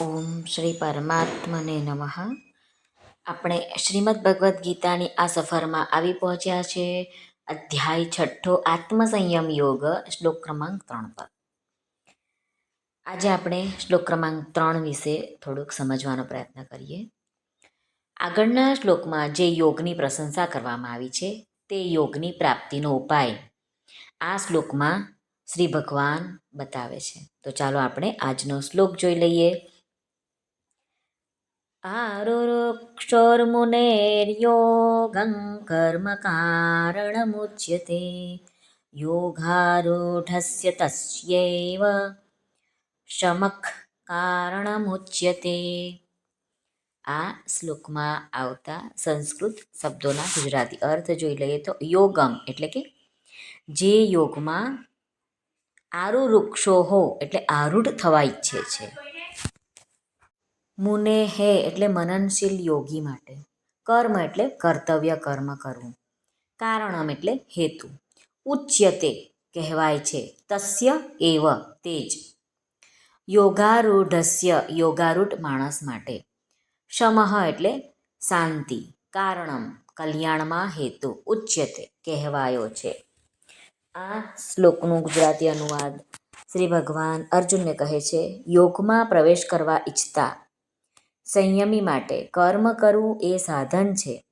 ઓમ શ્રી પરમાત્મને નમઃ. આપણે શ્રીમદ ભગવદ્ ગીતાની આ સફરમાં આવી પહોંચ્યા છે. અધ્યાય છઠ્ઠો આત્મસંયમ યોગ, શ્લોક ક્રમાંક ત્રણ પર. આજે આપણે શ્લોક ક્રમાંક ત્રણ વિશે થોડુંક સમજવાનો પ્રયત્ન કરીએ. આગળના શ્લોકમાં જે યોગની પ્રશંસા કરવામાં આવી છે, તે યોગની પ્રાપ્તિનો ઉપાય આ શ્લોકમાં શ્રી ભગવાન બતાવે છે. તો ચાલો આપણે આજનો શ્લોક જોઈ લઈએ. आरुरुक्षोर्मुनेर्योगं कर्मकारणमुच्यते योगारूढस्य तस्यैव શમક કારણમુચ્યતે આ શ્લોકમાં આવતા સંસ્કૃત શબ્દોના ગુજરાતી અર્થ જોઈ લઈએ તો યોગમ એટલે કે જે યોગમાં આરૂ વૃક્ષો હો એટલે આરૂઢ થવા ઈચ્છે છે મુને હે એટલે મનનશીલ યોગી માટે. કર્મ એટલે કર્તવ્ય કર્મ કરવું. કારણમ એટલે હેતુ. ઉચ્યતે કહેવાય છે, તસ્ય એવ તે જ યોગારૂઢસ્ય, યોગારૂઢ માણસ માટે. શમઃ એટલે શાંતિ, કારણમ કલ્યાણમાં હેતુ, ઉચ્યતે કહેવાયો છે. આ શ્લોકનું ગુજરાતી અનુવાદ શ્રી ભગવાન અર્જુનને કહે છે, યોગમાં પ્રવેશ કરવા ઈચ્છતા સંયમી માટે કર્મ કરવું એ સાધન છે.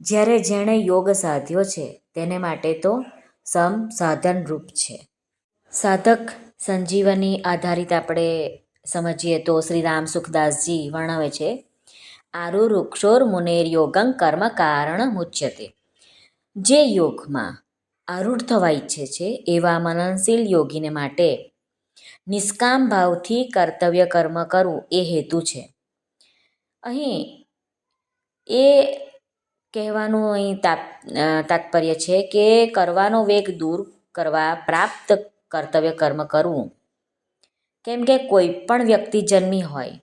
જ્યારે જેણે યોગ સાધ્યો છે, તેને માટે તો સમ સાધનરૂપ છે. સાધક સંજીવની આધારિત આપણે સમજીએ તો શ્રી રામ સુખદાસજી વર્ણવે છે, આરુ વૃક્ષોર મુનેર યોગં કર્મ કારણ મુચ્યતે. જે યોગમાં આરૂઢ થવા ઈચ્છે છે, એવા મનનશીલ યોગીને માટે નિષ્કામ ભાવથી કર્તવ્ય કર્મ કરવું એ હેતુ છે. અહીં એ કહેવાનું અહીં તાત્પર્ય છે કે કરવાનો વેગ દૂર કરવા પ્રાપ્ત કર્તવ્ય કર્મ કરવું. કેમ કે કોઈ પણ વ્યક્તિ જન્મી હોય,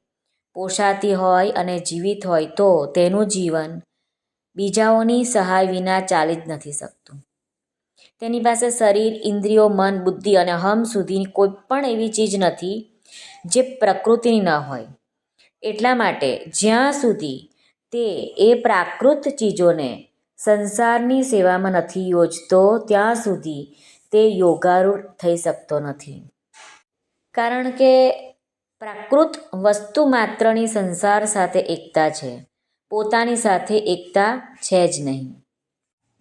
પોષાતી હોય અને જીવિત હોય તો તેનું જીવન બીજાઓની સહાય વિના ચાલી જ નથી શકતું. તેની પાસે શરીર, ઇન્દ્રિયો, મન, બુદ્ધિ અને હમ સુધીની કોઈ પણ એવી ચીજ નથી જે પ્રકૃતિની ન હોય. એટલા માટે જ્યાં સુધી તે એ પ્રાકૃત ચીજોને સંસારની સેવામાં નથી યોજતો, ત્યાં સુધી તે યોગારૂઢ થઈ શકતો નથી. કારણ કે પ્રાકૃત વસ્તુ માત્રની સંસાર સાથે એકતા છે. પોતાની સાથે એકતા છે જ નહીં.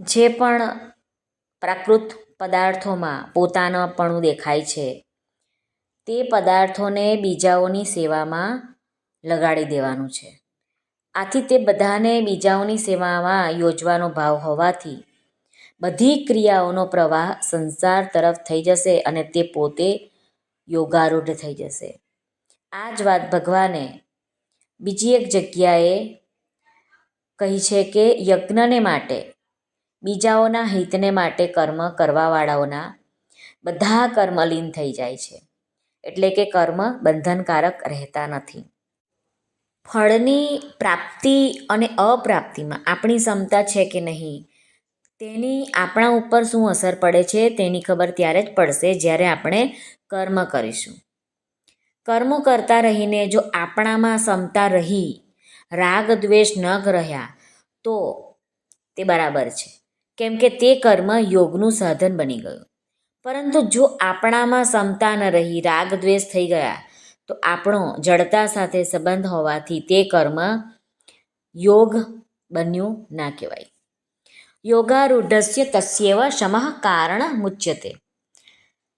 જે પણ પ્રાકૃત પદાર્થોમાં પોતાનાપણું દેખાય છે, તે પદાર્થોને બીજાઓની સેવામાં લગાડી દેવાનું છે. આથી તે બધાને બીજાઓની સેવામાં યોજવાનો ભાવ હોવાથી બધી ક્રિયાઓનો પ્રવાહ સંસાર તરફ થઈ જશે અને તે પોતે યોગારૂઢ થઈ જશે. આ જ વાત ભગવાને બીજી એક જગ્યાએ કહી છે કે યજ્ઞને માટે, બીજાઓના હિતને માટે કર્મ કરવાવાળાઓના બધા કર્મલીન થઈ જાય છે. એટલે કે કર્મ બંધનકારક રહેતા નથી. ફળની પ્રાપ્તિ અને અપ્રાપ્તિમાં આપણી ક્ષમતા છે કે નહીં, તેની આપણા ઉપર શું અસર પડે છે તેની ખબર ત્યારે જ પડશે જ્યારે આપણે કર્મ કરીશું. કર્મો કરતા રહીને જો આપણામાં ક્ષમતા રહી, રાગ, દ્વેષ ન રહ્યા, તો તે બરાબર છે. કેમ કે તે કર્મ યોગનું સાધન બની ગયું. પરંતુ જો આપણામાં ક્ષમતા ન રહી, રાગ, દ્વેષ થઈ ગયા તો આપણો જડતા સાથે સંબંધ હોવાથી તે કર્મ યોગ બન્યું ના કહેવાય. યોગારૂઢસ્ય તસ્યવ શમઃ કારણ મુચ્યતે.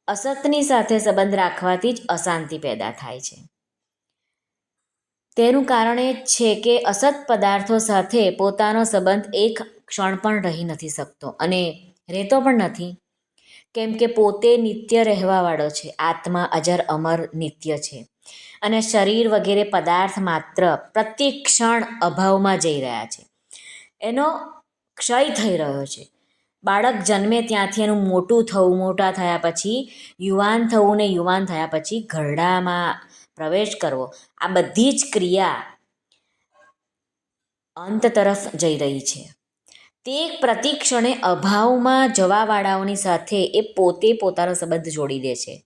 અસતની સાથે સંબંધ રાખવાથી જ અશાંતિ પેદા થાય છે. તેનું કારણ એ છે કે અસત પદાર્થો સાથે પોતાનો સંબંધ એક ક્ષણ પણ રહી નથી શકતો અને રહેતો પણ નથી. કેમ કે પોતે નિત્ય રહેવાવાળો છે. આત્મા અજર અમર નિત્ય છે. અને શરીર વગેરે પદાર્થ માત્ર પ્રતિક્ષણ અભાવમાં જઈ રહ્યા છે. એનો ક્ષય થઈ રહ્યો છે. બાળક જન્મે ત્યાંથી એનું મોટું થવું, મોટા થયા પછી, યુવાન થવું ને યુવાન થયા પછી ઘરડામાં પ્રવેશ કરવો, આ બધી જ ક્રિયા અંત તરફ જઈ રહી છે. તે પ્રતિક્ષણે અભાવમાં જવાવાળાઓની સાથે એ પોતે પોતાનો સંબંધ જોડી દે છે.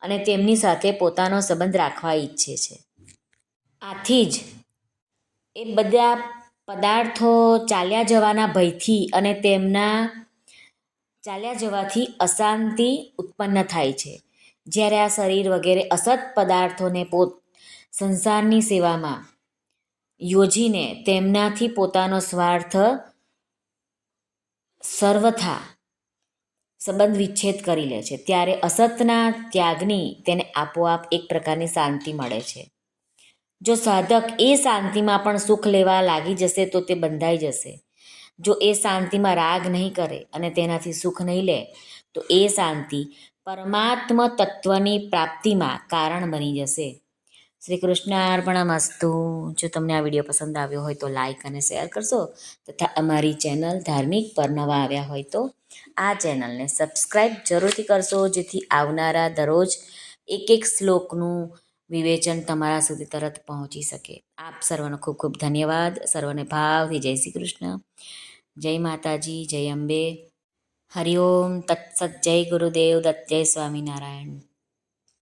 અને તેમની સાથે પોતાનો સંબંધ રાખવા ઈચ્છે છે. આથી જ એ બધા પદાર્થો ચાલ્યા જવાના ભયથી અને તેમના ચાલ્યા જવાથી અશાંતિ ઉત્પન્ન થાય છે. જ્યારે આ શરીર વગેરે અસત પદાર્થોને પોત સંસારની સેવામાં યોજીને તેમનાથી પોતાનો સ્વાર્થ સર્વથા સંબંધ વિચ્છેદ કરી લે છે. ત્યારે અસતના ત્યાગની તેને આપોઆપ એક પ્રકારની શાંતિ મળે છે. જો સાધક એ શાંતિમાં પણ સુખ લેવા લાગી જશે તો તે બંધાઈ જશે. જો એ શાંતિમાં રાગ નહીં કરે અને તેનાથી સુખ નહીં લે, તો એ શાંતિ પરમાત્મ તત્વની પ્રાપ્તિમાં કારણ બની જશે. શ્રી કૃષ્ણ અર્પણમસ્તુ જો તમને આ વીડિયો પસંદ આવ્યો હોય તો લાઈક અને શેર કરશો. તથા અમારી ચેનલ ધાર્મિક પર નવા આવ્યા હોય તો આ ચેનલને સબસ્ક્રાઈબ જરૂરથી કરશો, જેથી આવનારા દરરોજ એક એક શ્લોકનું વિવેચન તમારા સુધી તરત પહોંચી શકે. આપ સર્વનો ખૂબ ખૂબ ધન્યવાદ. સર્વને ભાવથી જય શ્રી કૃષ્ણ. જય માતાજી, જય અંબે. હરિઓમ તત્સત જય ગુરુદેવ. દત્ત જય સ્વામિનારાયણ.